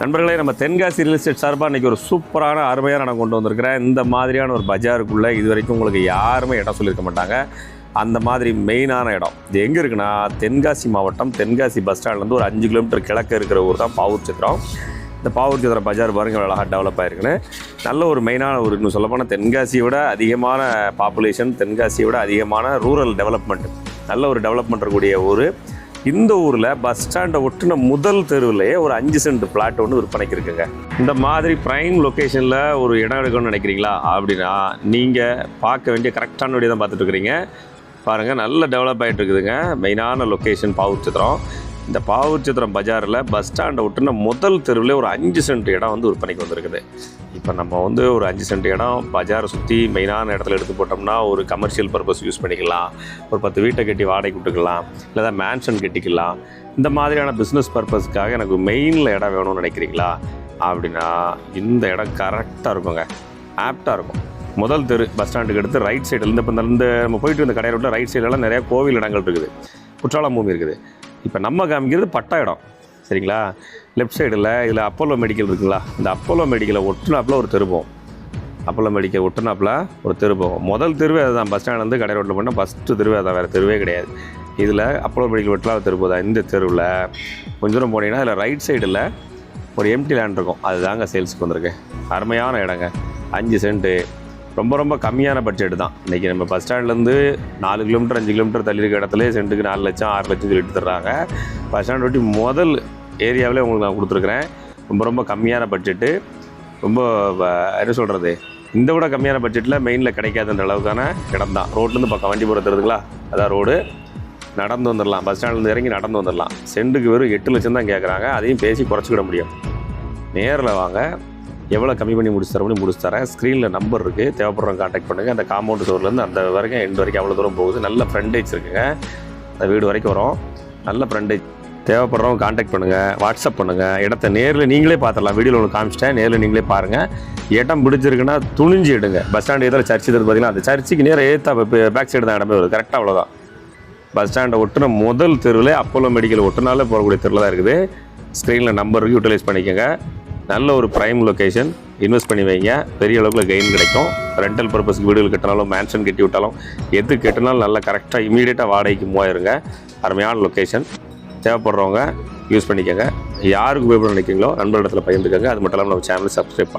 நண்பர்களே நம்ம Tenkasi real estate சார்பாக இன்றைக்கி ஒரு சூப்பரான அருமையாக நான் கொண்டு வந்திருக்கிறேன். இந்த மாதிரியான ஒரு பஜாருக்குள்ளே இது வரைக்கும் உங்களுக்கு யாருமே இடம் சொல்லியிருக்க மாட்டாங்க. அந்த மாதிரி மெயினான இடம். இது எங்கே இருக்குன்னா தென்காசி மாவட்டம் தென்காசி பஸ் ஸ்டாண்ட்லேருந்து ஒரு அஞ்சு கிலோமீட்டர் கிழக்கு இருக்கிற ஊர் தான் பாவூர் சித்திரம். இந்த பாவூர் சித்திரம் பஜார் பாருங்க அழகாக டெவலப் ஆயிருக்குன்னு. நல்ல ஒரு மெயினான ஒரு இன்னும் சொல்லப்போனால் தென்காசியை விட அதிகமான பாப்புலேஷன் தென்காசியை விட அதிகமான ரூரல் டெவலப்மெண்ட் நல்ல ஒரு டெவலப்மெண்ட் இருக்கக்கூடிய ஊர். இந்த ஊரில் பஸ் ஸ்டாண்டை ஒட்டின முதல் தெருவிலேயே ஒரு அஞ்சு சென்ட் பிளாட் ஒன்று விற்பனைக்கு இருக்குங்க. இந்த மாதிரி ப்ரைம் லொக்கேஷனில் ஒரு இடம் எடுக்கணும்னு நினைக்கிறீங்களா? அப்படின்னா நீங்கள் பார்க்க வேண்டிய கரெக்டான வீடியோ தான் பார்த்துட்டு இருக்கிறீங்க. பாருங்கள் நல்ல டெவலப் ஆகிட்டு இருக்குதுங்க. மெயினான லொக்கேஷன் பாவச்சித்தரம். இந்த பாவூர்ச்சித்திரம் பஜாரில் பஸ் ஸ்டாண்டை விட்டுன முதல் தெருவில் ஒரு அஞ்சு சென்ட் இடம் வந்து விற்பனைக்கு வந்திருக்குது. இப்போ நம்ம வந்து ஒரு அஞ்சு சென்ட் இடம் பஜாரை சுற்றி மெயினான இடத்துல எடுத்து போட்டோம்னா ஒரு கமர்ஷியல் பர்பஸ் யூஸ் பண்ணிக்கலாம். ஒரு பத்து வீட்டை கட்டி வாடகை விட்டுக்கலாம் இல்லை மேன்ஷன் கட்டிக்கலாம். இந்த மாதிரியான பிஸ்னஸ் பர்பஸ்க்காக எனக்கு மெயினில் இடம் வேணும்னு நினைக்கிறீங்களா? அப்படின்னா இந்த இடம் கரெக்டாக இருக்குங்க. ஆப்டாக இருக்கும். முதல் தெரு பஸ் ஸ்டாண்டுக்கு எடுத்து ரைட் சைடில் இந்த இப்போ இந்த நம்ம போயிட்டு இருந்த கடை ரோட்டில் ரைட் சைடெல்லாம் நிறையா கோவில் இடங்கள் இருக்குது. குற்றாலம் பூமி இருக்குது. இப்போ நம்ம காமிக்கிறது பட்டா இடம். சரிங்களா? லெஃப்ட் சைடில் இதில் அப்போலோ மெடிக்கல் இருக்குங்களா? இந்த அப்போலோ மெடிக்கலை ஒட்டுனாப்பில் ஒரு தெருப்போம் அப்போலோ மெடிக்கல் ஒட்டுனாப்பில் ஒரு தெரு போகும். முதல் தெருவே அதுதான். பஸ் ஸ்டாண்ட்லேருந்து கடை ரோட்டில் பண்ணால் ஃபஸ்ட்டு தெருவே அதான். வேறு தெருவே கிடையாது. இதில் அப்போலோ மெடிக்கல் ஒட்டலாம் தெரு போதா இந்த தெருவில் கொஞ்சம் தூரம் போனீங்கன்னா அதில் ரைட் சைடில் ஒரு எம்டி லேண்ட் இருக்கும். அதுதாங்க சேல்ஸுக்கு வந்திருக்கு. அருமையான இடங்க. அஞ்சு சென்ட்டு ரொம்ப ரொம்ப கம்மியான பட்ஜெட் தான். இன்றைக்கி நம்ம பஸ் ஸ்டாண்ட்லேருந்து நாலு கிலோமீட்டர் அஞ்சு கிலோமீட்டர் தள்ளி இருக்க இடத்துல சென்ட்டுக்கு நாலு லட்சம் ஆறு லட்சம் சொல்லிட்டு தர்றாங்க. பஸ் ஸ்டாண்ட் ஒட்டி முதல் ஏரியாவிலே உங்களுக்கு நான் கொடுத்துருக்குறேன். ரொம்ப ரொம்ப கம்மியான பட்ஜெட்டு ரொம்ப என்ன சொல்கிறது இந்த விட கம்மியான பட்ஜெட்டில் மெயினில் கிடைக்காதுன்ற அளவுக்கான இடம் தான். ரோட்லேருந்து பக்கம் வண்டி போகிறதுங்களா அதான் ரோடு நடந்து வந்துடலாம் பஸ் ஸ்டாண்ட்லேருந்து இறங்கி நடந்து வந்துடலாம் சென்ட்டுக்கு வெறும் எட்டு லட்சம் தான் கேட்குறாங்க அதையும் பேசி குறைச்சிக்கிட முடியும். நேரில் வாங்க. எவ்வளோ கம்மி பண்ணி முடிச்சு தர முடிச்சு தரேன். ஸ்க்ரீனில் நம்பர் இருக்குது தேவைப்படுறவங்க காண்டாக்ட் பண்ணுங்கள் அந்த காம்பவுண்ட் ஸ்டோர்லேருந்து அந்த வரைக்கும் எண்டு வரைக்கும் அவ்வளோ தூரம் போகுது. நல்ல ஃப்ரெண்டேஜ் இருக்குங்க. அந்த வீடு வரைக்கும் வரும். நல்ல ஃப்ரெண்டேஜ் தேவைப்படுறவங்க காண்டாக்ட் பண்ணுங்கள் வாட்ஸ்அப் பண்ணுங்கள் இடத்த நேரில் நீங்களே பார்த்துடலாம். வீடியோவில் ஒன்று காமிச்சிட்டேன். நேரில் நீங்களே பாருங்கள் இடம் பிடிச்சிருக்குன்னா துணிஞ்சு எடுங்க பஸ் ஸ்டாண்ட் எதில் சர்ச் இருக்குது பார்த்தீங்கன்னா அந்த சர்ச்சுக்கு நேரம் ஏற்றா பேக் சைடு தான் இடமே வருது கரெக்டாக அவ்வளோதான் பஸ் ஸ்டாண்டை ஒட்டுன முதல் தெருவில் அப்போலோ மெடிக்கல் ஒட்டுனாலே போகக்கூடிய தெருவில் தான் இருக்குது. ஸ்க்ரீனில் நம்பருக்கு யூட்டிலைஸ் பண்ணிக்கோங்க. நல்ல ஒரு ப்ரைம் லொக்கேஷன் இன்வெஸ்ட் பண்ணி வைங்க. பெரிய அளவுக்கு கெயின் கிடைக்கும். ரெண்டல் பர்பஸ்க்கு வீடுகள் கட்டினாலும் மேன்ஷன் கட்டி விட்டாலும் எது கட்டினாலும் நல்லா கரெக்டாக இமீடியட்டாக வாடகைக்கு மூவாயிருங்க. அருமையான லொக்கேஷன் தேவைப்படுறவங்க யூஸ் பண்ணிக்கோங்க. யாருக்கு உபயோகம் நினைக்கிறீங்களோ நண்பர்களிடத்தில் பகிர்ந்துக்கோங்க. அது மட்டும் இல்லாமல் நம்ம சேனல் சப்ஸ்கிரைப் பண்ணுங்கள்